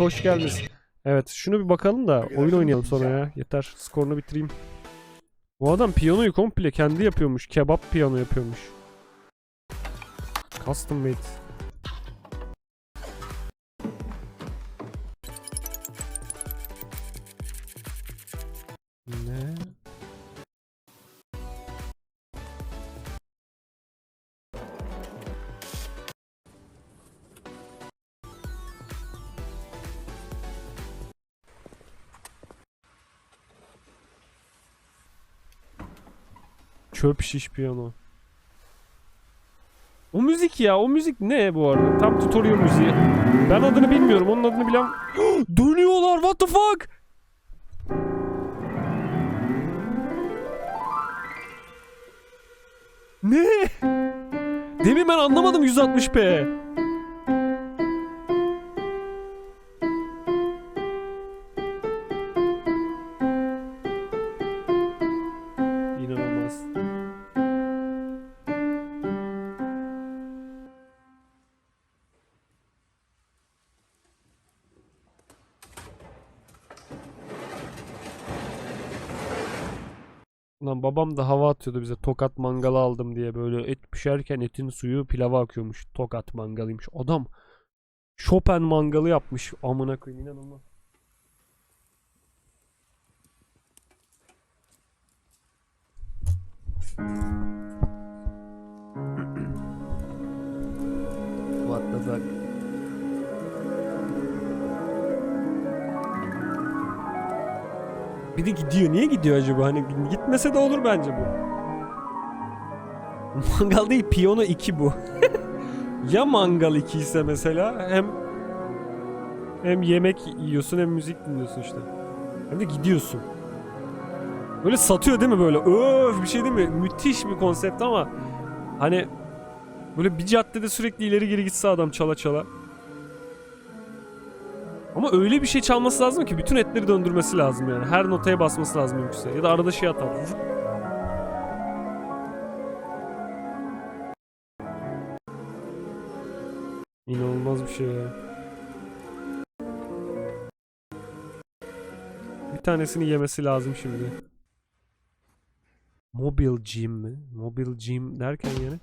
hoş geldiniz. Evet şunu bir bakalım da oyun oynayalım sonra ya. Yeter skorunu bitireyim. Bu adam piyanoyu komple kendi yapıyormuş. Kebap piyano yapıyormuş. Custom made. Ne? Çöp şiş piyano. O müzik ya, o müzik ne bu arada? Tam tutorial müziği. Ben adını bilmiyorum, onun adını bilen... Dönüyorlar, what the fuck? Ne? Demin ben anlamadım 160p. Lan babam da hava atıyordu bize tokat mangalı aldım diye böyle et pişerken etin suyu pilava akıyormuş. Tokat mangalıymış. Adam Chopin mangalı yapmış. Amına koyayım inanılmaz. What the fuck? Bir de gidiyor. Niye gidiyor acaba? Hani gitmese de olur bence bu. Mangal değil, piyano 2 bu. ya mangal 2 ise mesela hem hem yemek yiyorsun hem müzik dinliyorsun işte. Hem de gidiyorsun. Böyle satıyor değil mi böyle? Öf bir şey değil mi? Müthiş bir konsept ama hani böyle bir caddede sürekli ileri geri gitse adam çala çala. Ama öyle bir şey çalması lazım ki bütün etleri döndürmesi lazım yani. Her notaya basması lazım mümkünse. Ya da arada şey atar. İnanılmaz bir şey ya. Bir tanesini yemesi lazım şimdi. Mobile gym mi? Mobile gym derken yani.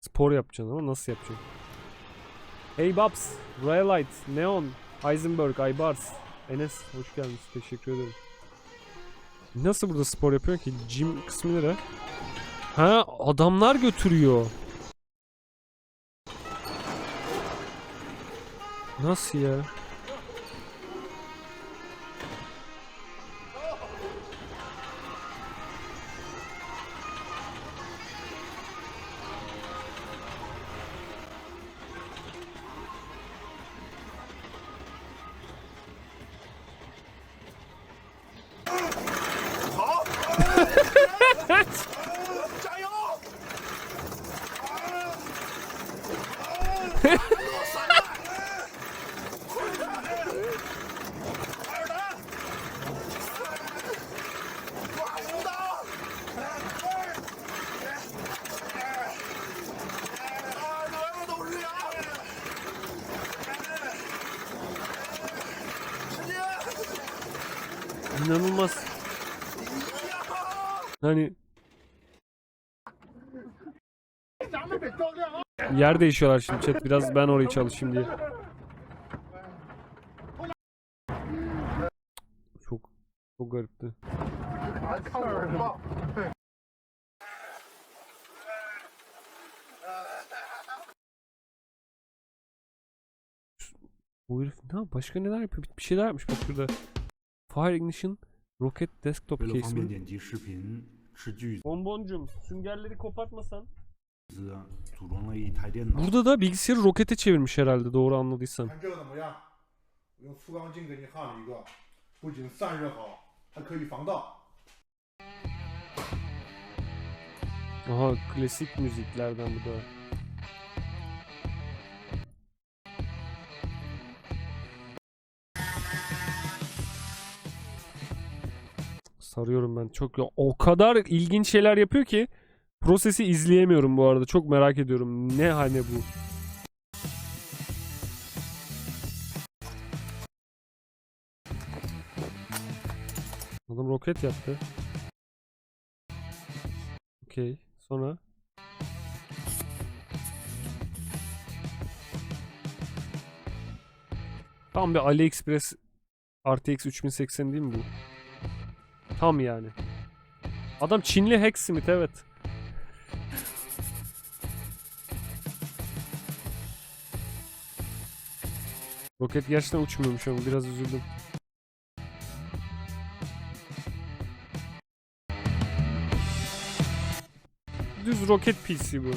Spor yapacaksın ama nasıl yapacaksın? Hey Babs, Raylight, Neon, Heisenberg, Aybars, Enes hoş geldiniz. Teşekkür ederim. Nasıl burada spor yapıyor ki? Gym kısmı nere? Ha adamlar götürüyor. Nasıl ya? Hani Yer değişiyorlar şimdi chat. Biraz ben orayı çalışayım diye. Çok çok garipti. Bu herif ne başka neler yapıyor? Bir şeyler yapmış bak şurada. Fire Ignition Rocket Desktop Case mi? Kötüyüz. Bonboncum süngerleri kopartmasan. Burada da bilgisayarı rokete çevirmiş herhalde doğru anladıysam. Aha klasik müziklerden bu da. Sarıyorum ben. Çok ya o kadar ilginç şeyler yapıyor ki prosesi izleyemiyorum bu arada. Çok merak ediyorum. Ne hani bu? Adam roket yaptı. Okey. Sonra Tam bir AliExpress RTX 3080 değil mi bu? Tam yani. Adam Çinli Hacksmith evet. Roket gerçekten uçmuyormuş ama biraz üzüldüm. Düz roket PC bu.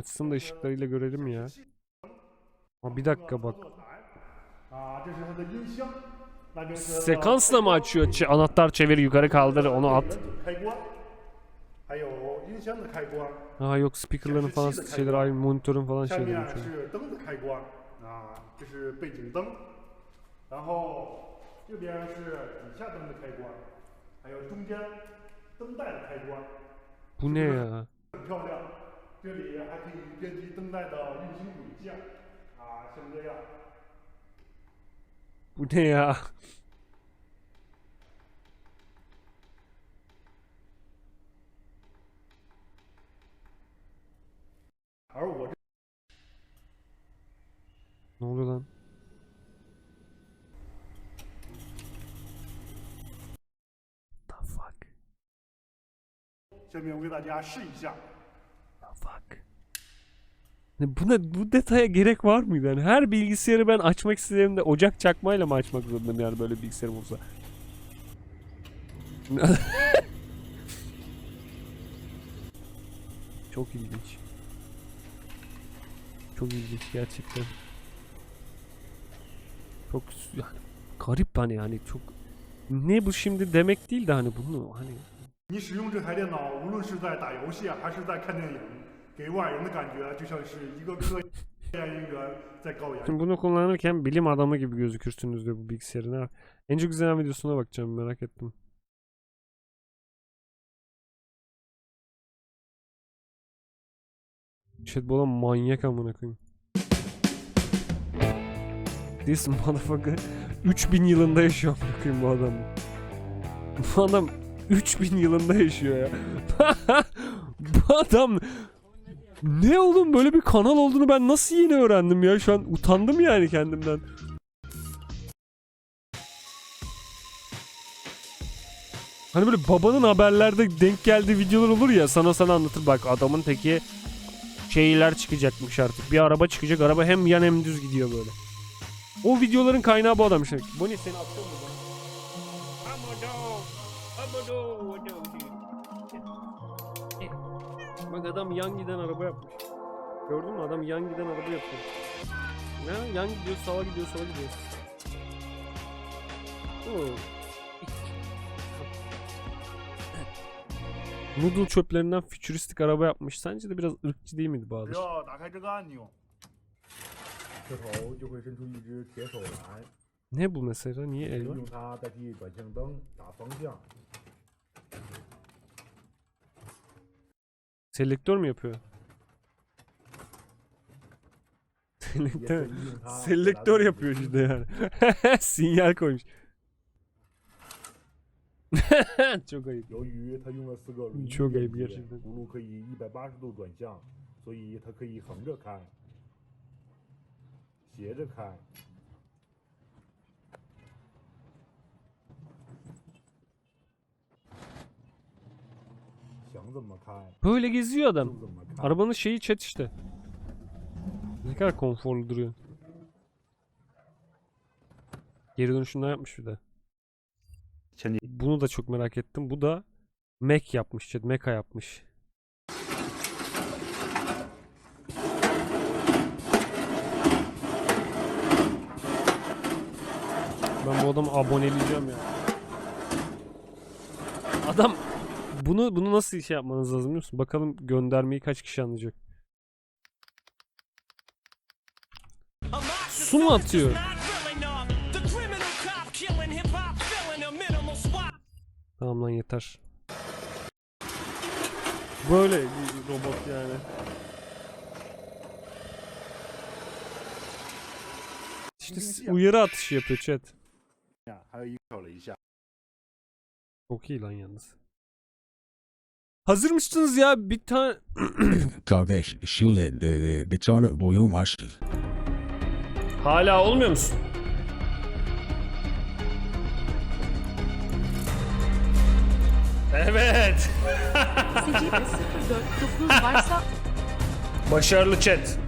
Açsın da ışıklarıyla görelim ya. Ama bir dakika bak. Sekansla mı açıyor? Ç- anahtar çevir yukarı kaldır onu at. Aa yok speakerların falan şeyleri aynı monitörün falan şeyleri. Bu ne ya? 这里还可以编辑灯带的运行轨迹啊，像这样。Bu ne ya? 而我这 Ne oluyor lan? The fuck? 下面我给大家试一下。The fuck? Ne, buna bu detaya gerek var mıydı? Yani her bilgisayarı ben açmak istediğimde ocak çakmayla mı açmak zorundayım yani böyle bilgisayarım olsa? Çok ilginç. Çok ilginç gerçekten. Çok yani garip hani yani çok ne bu şimdi demek değil de hani bunu hani 你使用这台电脑，无论是在打游戏啊还是在看电影， 给外人的感觉就像是一个科研人员在搞研究。 Şimdi bunu kullanırken bilim adamı gibi gözükürsünüz diyor bu bilgisayarın. Ha. En çok izlenen videosuna bakacağım merak ettim. Chat bu adam manyak amına koyayım. This motherfucker 3000 yılında yaşıyor amına koyayım bu adam. Bu adam 3000 yılında yaşıyor ya. bu adam ne oğlum böyle bir kanal olduğunu ben nasıl yeni öğrendim ya şu an utandım yani kendimden. Hani böyle babanın haberlerde denk geldiği videolar olur ya sana sana anlatır bak adamın teki şeyler çıkacakmış artık. Bir araba çıkacak araba hem yan hem düz gidiyor böyle. O videoların kaynağı bu adam işte. Bu ne seni atıyor mu? Bak adam yan giden araba yapmış. Gördün mü adam yan giden araba yapıyor. Ne? Yan gidiyor, sağa gidiyor, sola gidiyor. Oo. Noodle çöplerinden fütüristik araba yapmış. Sence de biraz ırkçı değil miydi 只 Bahadır? 要打开这个按钮，车头就会伸出一只铁手来， Ne bu mesela? Niye el var? 用它代替转向灯打方向。 Selektör mü yapıyor? 也可 Selektör. 以用它 Selektör yapıyor işte yani. Sinyal koymuş. Çok ayıp. 由于它用了四个轮çok 子 ayıp 连接 gerçekten. 轱辘可以一百八十度转向，所以它可以横着开、斜着开。 Böyle geziyor adam. Arabanın şeyi chat işte. Ne kadar konforlu duruyor. Geri dönüşümler yapmış bir de. Bunu da çok merak ettim. Bu da Mac yapmış chat. Mecha yapmış. Ben bu adamı aboneleyeceğim ya. Adam bunu bunu nasıl şey yapmanız lazım biliyor musun? Bakalım göndermeyi kaç kişi anlayacak. Su mu atıyor? Tamam lan yeter. Böyle bir robot yani. İşte uyarı atışı yapıyor chat. Çok iyi lan yalnız. Hazır mısınız ya? Bir tane... Kardeş, şimdi e, bir tane boyun var. Hala olmuyor musun? Evet. Secde 04 9 varsa Başarılı chat.